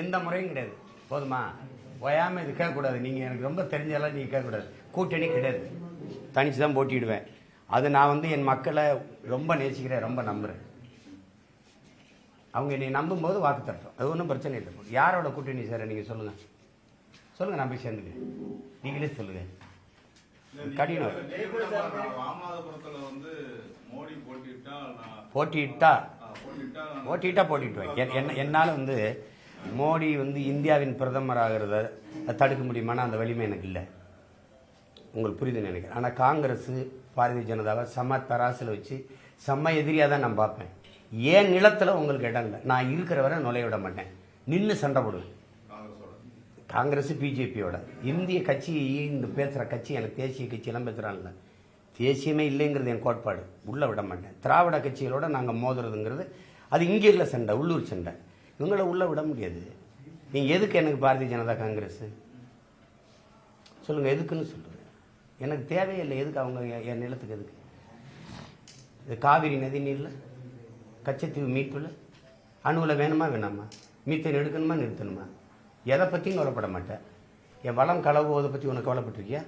எந்த முறையும் கிடையாது. போதுமா? ஓயாமல் இது கேட்கக்கூடாது. நீங்கள் எனக்கு ரொம்ப தெரிஞ்சதெல்லாம் நீங்கள் கேட்கக்கூடாது. கூட்டணி கிடையாது. தனிச்சு தான் போட்டிடுவேன் அது நான் வந்து என் மக்களை ரொம்ப நேசிக்கிறேன் ரொம்ப நம்புகிறேன் அவங்க என்னை நம்பும்போது வாக்கு தரட்டும் அது ஒன்றும் பிரச்சனை இல்லை. யாரோட கூட்டணி சார் நீங்கள் சொல்லுங்கள் சொல்லுங்கள் நான் போய் சேர்ந்துக்கிறேன். நீங்களே சொல்லுங்கள் கடினம். போட்டியிட்டா? ஓட்டிட்டா போட்டிட்டா நான் போட்டிட்டுவேன் என்- என்ன என்னால் வந்து மோடி வந்து இந்தியாவின் பிரதமர் ஆகிறத தடுக்க முடியுமானா அந்த வலிமை எனக்கு இல்லை. உங்களுக்கு புரியுதுன்னு நினைக்கிறேன். ஆனால் காங்கிரஸ் பாரதிய ஜனதாவை செம்ம தராசில் வச்சு செம்ம எதிரியாக தான் நான் பார்ப்பேன். ஏன் நிலத்தில் உங்களுக்கு இடம் இல்லை? நான் இருக்கிற வரை நுழைய விட மாட்டேன். நின்று சண்டை போடுவேன். காங்கிரஸ் பிஜேபியோட. இந்திய கட்சி இந்த பேசுகிற கட்சி எனக்கு தேசிய கட்சியெல்லாம் பேசுகிறான்ல தேசியமே இல்லைங்கிறது என் கோட்பாடு. உள்ளே விட மாட்டேன். திராவிட கட்சிகளோட நாங்கள் மோதுறதுங்கிறது அது இங்கே இல்லை சண்டை உள்ளூர் சண்டை. இவங்கள உள்ளே விட முடியாது. நீங்கள் எதுக்கு எனக்கு பாரதிய ஜனதா காங்கிரஸ்? சொல்லுங்கள் எதுக்குன்னு சொல்லுங்கள் எனக்கு தேவையில்லை எதுக்கு அவங்க என் நிலத்துக்கு எதுக்கு? இது காவிரி நதி நீரில் கச்சத்தீவு மீட்பில் அணுவில் வேணுமா வேணாமா? மீத்தன் எடுக்கணுமா நிறுத்தணுமா? எதை பற்றியும் கவலைப்பட மாட்டேன். என் வளம் கலவுவதை பற்றி உனக்கு கவலைப்பட்டிருக்கியா?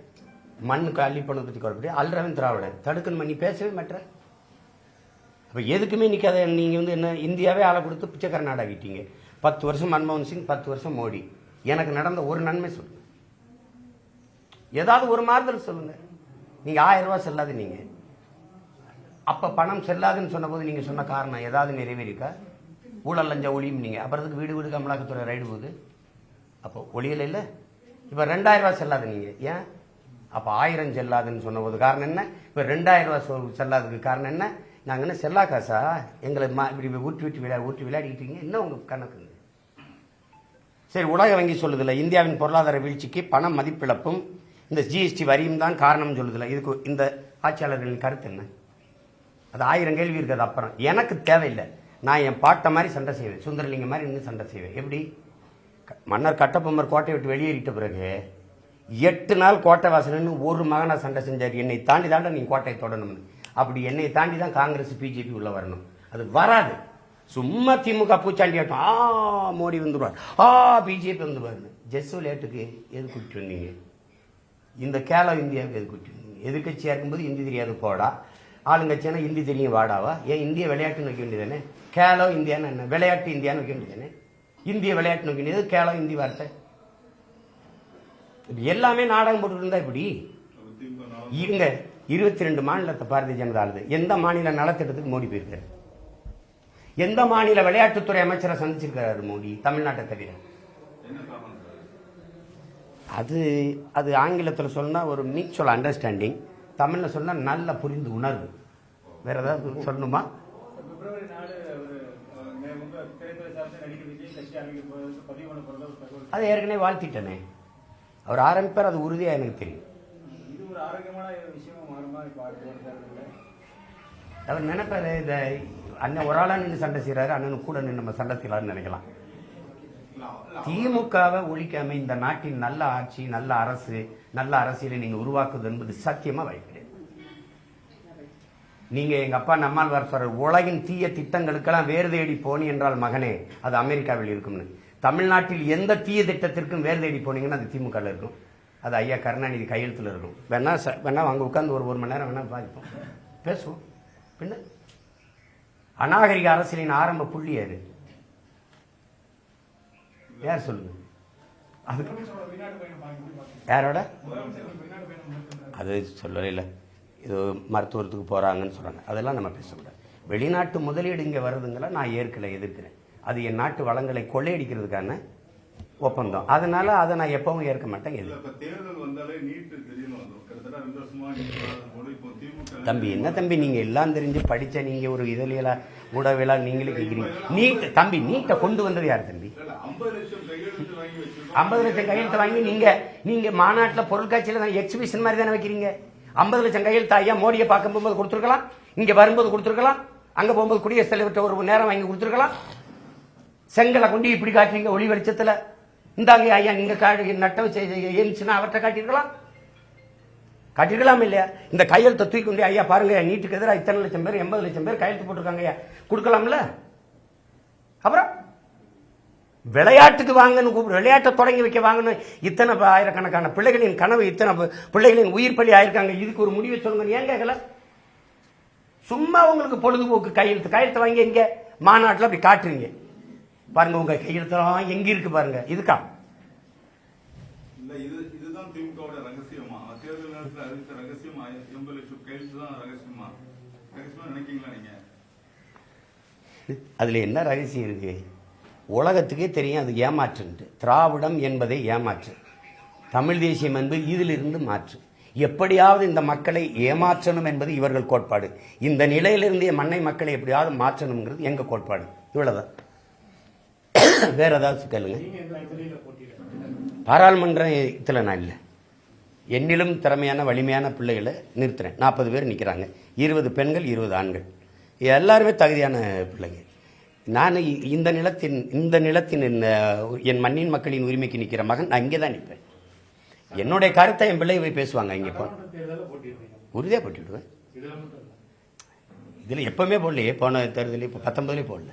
மண்ணுக்கு அள்ளி பற்றி குறைப்படி அல்றவன் திராவிடன் தடுக்கணுமா? நீ பேசவே மாட்டேற. அப்போ எதுக்குமே நிற்காத நீங்கள் வந்து என்ன இந்தியாவே ஆளை கொடுத்து பிச்சைக்கார நாடாகிட்டீங்க பத்து வருஷம் மன்மோகன் சிங் பத்து வருஷம் மோடி. எனக்கு நடந்த ஒரு நன்மை சொல்லுங்க ஏதாவது ஒரு மாறுதல் சொல்லுங்க. நீங்கள் ஆயிரம் ரூபா செல்லாது நீங்கள் அப்போ பணம் செல்லாதுன்னு சொன்னபோது நீங்கள் சொன்ன காரணம் ஏதாவது நிறைவேறிக்கா ஊழல் லஞ்ச ஒளியும் நீங்கள் அப்புறத்துக்கு வீடு வீடு அமலாக்கத்துறை ரைடு போகுது? அப்போ ஒளியலை இல்லை? இப்போ ரெண்டாயிரம் ரூபா செல்லாது நீங்கள் ஏன்? அப்போ ஆயிரம் செல்லாதுன்னு சொன்னபோது காரணம் என்ன? இப்போ ரெண்டாயிரம் ரூபா சொல் செல்லாததுக்கு காரணம் என்ன? நாங்கள் என்ன செல்லா காசா? எங்களை மா- இப்படி ஊட்டி விட்டு விளையாடி ஊட்டி விளையாடிக்கிட்டீங்க. என்ன உங்கள் கணக்குங்க சரி உலக வங்கி சொல்லுதில்ல இந்தியாவின் பொருளாதார வீழ்ச்சிக்கு பண மதிப்பிழப்பும் இந்த ஜிஎஸ்டி வரியும் தான் காரணம் சொல்லுதில்ல. இதுக்கு இந்த ஆட்சியாளர்களின் கருத்து என்ன? அது ஆயிரம் கேள்வி இருக்குது அப்புறம். எனக்கு தேவையில்லை. நான் என் பாட்டை மாதிரி சண்டை செய்வேன். சுந்தரலிங்கம் மாதிரி இன்னும் சண்டை செய்வேன். எப்படி? க- மன்னர் கட்டபொம்மர் கோட்டை விட்டு வெளியேறிட்ட பிறகு எட்டு நாள் கோட்டை வாசல்னு ஒரு மகனாக சண்டை செஞ்சார். என்னை தாண்டி தாண்ட நீ கோட்டையை தொடணும்னு. அப்படி என்னை தாண்டி தான் காங்கிரஸ் பிஜேபி உள்ளே வரணும். அது வராது. சும்மா திமுக பூச்சாண்டி ஆட்டம். ஆ மோடி வந்துடுவார் ஆ பிஜேபி வந்துடுவார் ஜெஸ் விளையாட்டுக்கு எது கூட்டிட்டு வந்தீங்க? இந்த கேலோ இந்தியாவுக்கு எது கூட்டிட்டு வந்தீங்க? எதிர்கட்சியாக இருக்கும்போது ஹிந்தி தெரியாது போடா. ஆளுங்கட்சியானா ஹிந்தி தெரியும் வாடாவா? ஏன் இந்திய விளையாட்டுன்னு வைக்க வேண்டியதானே? கேலோ இந்தியான்னு என்ன? விளையாட்டு இந்தியான்னு வைக்க வேண்டியதானே? இந்திய விளையாட்டுன்னு வைக்க வேண்டியது கேலோ இந்தி வார்த்தை? எல்லாமே நாடகம் போட்டுட்டு இருந்தா இப்படி? இருங்க இருபத்தி ரெண்டு மாநிலத்தை பாரதிய ஜனதா ஆளுது எந்த மாநில நலத்திட்டத்துக்கு மோடி போயிருக்காரு? எந்த மாநில விளையாட்டுத்துறை அமைச்சரை சந்திச்சிருக்காரு மோடி தமிழ்நாட்டை தவிர? அது அது ஆங்கிலத்தில் சொன்னா ஒரு மியூச்சுவல் அண்டர்ஸ்டாண்டிங் தமிழில் சொன்னா நல்ல புரிந்து உணர்வு. வேற ஏதாவது சொல்லணுமா? அது ஏற்கனவே வாழ்த்திட்டனே. அவர் ஆரம்பிப்பார் அது உறுதியாக எனக்கு தெரியும். அவர் நினைப்பாரு இந்த அண்ணன் ஒரு ஆளா நின்று சண்டை செய்யறாரு அண்ணன் கூட நின்று நம்ம சண்டை செய்யலாம்னு நினைக்கலாம். திமுகவை ஒழிக்காம இந்த நாட்டின் நல்ல ஆட்சி நல்ல அரசு நல்ல அரசியலை நீங்க உருவாக்குவது என்பது சத்தியமா வாய்ப்பு நீங்க எங்க அப்பா நம்மால் சொல்ற உலகின் தீய திட்டங்களுக்கெல்லாம் வேறு தேடி போனி என்றால் மகனே அது அமெரிக்காவில் இருக்கும்னு. தமிழ்நாட்டில் எந்த தீய திட்டத்திற்கும் வேறு தேடி போனீங்கன்னா அது திமுகவில் இருக்கும். அது ஐயா கருணாநிதி கையெழுத்தில் இருக்கும். வேணா ச- வேணா அங்கே உட்காந்து ஒரு ஒரு மணி நேரம் வேணா பாதிப்போம் பேசுவோம். பின்ன? அநாகரிக அரசியலின் ஆரம்ப புள்ளி யாரு? யார் சொல்லுங்க அது யாரோட? அது சொல்லவே இல்லை. இது மருத்துவத்துக்கு போகிறாங்கன்னு சொல்கிறாங்க அதெல்லாம் நம்ம பேசக்கூடாது. வெளிநாட்டு முதலீடு இங்கே வருதுங்களா? நான் ஏற்கல எதிர்க்கிறேன். அது என் நாட்டு வளங்களை கொள்ளையடிக்கிறதுக்கான ஒப்பந்தம். அதனால அதை நான் எப்பவும் ஏற்க மாட்டேன் தம்பி என்ன தம்பி நீங்க எல்லாம் தெரிஞ்சு படிச்ச நீங்க ஒரு இதழியலா ஊடகவியலா நீங்களே கேட்குறீங்க நீட் தம்பி நீட்டை கொண்டு வந்தது யார் தம்பி? இல்ல, 50 லட்சம் கையெழுத்து வாங்கி வச்சிருக்கோம். ஐம்பது லட்சம் கையெழுத்து வாங்கி நீங்க நீங்க மாநாட்டில் பொருட்காட்சியில் எக்ஸிபிஷன் மாதிரி தானே வைக்கிறீங்க? ஐம்பது லட்சம் கையெழுத்து ஐயா மோடியை பார்க்க போகும்போது கொடுத்துருக்கலாம் இங்க வரும்போது கொடுத்துருக்கலாம் அங்க போகும்போது குடியரசுத் தலைவர்கிட்ட ஒரு நேரம் வாங்கி கொடுத்துருக்கலாம். செங்கலை கொண்டு இப்படி காட்டுறீங்க ஒளி வெளிச்சத்தில். இந்தாங்க ஐயா நீங்க காடு நட்ட வச்சு அவர்கிட்ட காட்டியிருக்கலாம். காட்டிருக்கலாம் இல்லையா? இந்த கையெழுத்தை தூக்கி கொண்டு ஐயா பாருங்க நீட்டுக்கு எதிராக இத்தனை லட்சம் பேர் எண்பது லட்சம் பேர் கையெழுத்து போட்டிருக்காங்க ஐயா. கொடுக்கலாம்ல? அப்புறம் விளையாட்டுக்கு வாங்கன்னு கூப்பிடு விளையாட்டை தொடங்கி வைக்க வாங்கன்னு இத்தனை ஆயிரக்கணக்கான பிள்ளைகளின் கனவு இத்தனை ப- பிள்ளைகளின் உயிர் பலி ஆயிருக்காங்க. இதுக்கு ஒரு முடிவை சொல்லுங்க ஏன் கேட்கல? சும்மா உங்களுக்கு பொழுதுபோக்கு கையெழுத்து. கையெழுத்து வாங்கி எங்க? மாநாட்டில் அப்படி காட்டுறீங்க. பாருங்க உங்க கையெழுத்தெல்லாம் எங்க இருக்கு பாருங்க. இதுக்கா? அதுல என்ன ரகசியம் இருக்கு? உலகத்துக்கே தெரியும் அது ஏமாற்றுன்ட்டு. திராவிடம் என்பதை ஏமாற்று. தமிழ் தேசியம் என்பது இதிலிருந்து மாற்று. எப்படியாவது இந்த மக்களை ஏமாற்றணும் என்பது இவர்கள் கோட்பாடு. இந்த நிலையிலிருந்து மண்ணை மக்களை எப்படியாவது மாற்றணுங்கிறது எங்க கோட்பாடு? இவ்வளவுதான். வேற ஏதாவது கேளுங்க. நீங்க இதில் பாராளுமன்றத்தில் நான் இல்லை. என்னிலும் திறமையான வலிமையான பிள்ளைகளை நிறுத்துறேன். நாற்பது பேர் நிற்கிறாங்க இருபது பெண்கள் இருபது ஆண்கள். எல்லாருமே தகுதியான பிள்ளைங்க. நான் இ- இந்த நிலத்தின் இந்த நிலத்தின் இந்த என் மண்ணின் மக்களின் உரிமைக்கு நிற்கிற மகன் நான் இங்கே தான் நிற்பேன். என்னுடைய கருத்தை என் பிள்ளை போய் பேசுவாங்க இங்கே போ. உறுதியாக போட்டுவிடுவேன். இதில் எப்பவுமே போடலையே. போன தேர்தலையும் இப்போ பத்தொன்பதுலேயே போடல.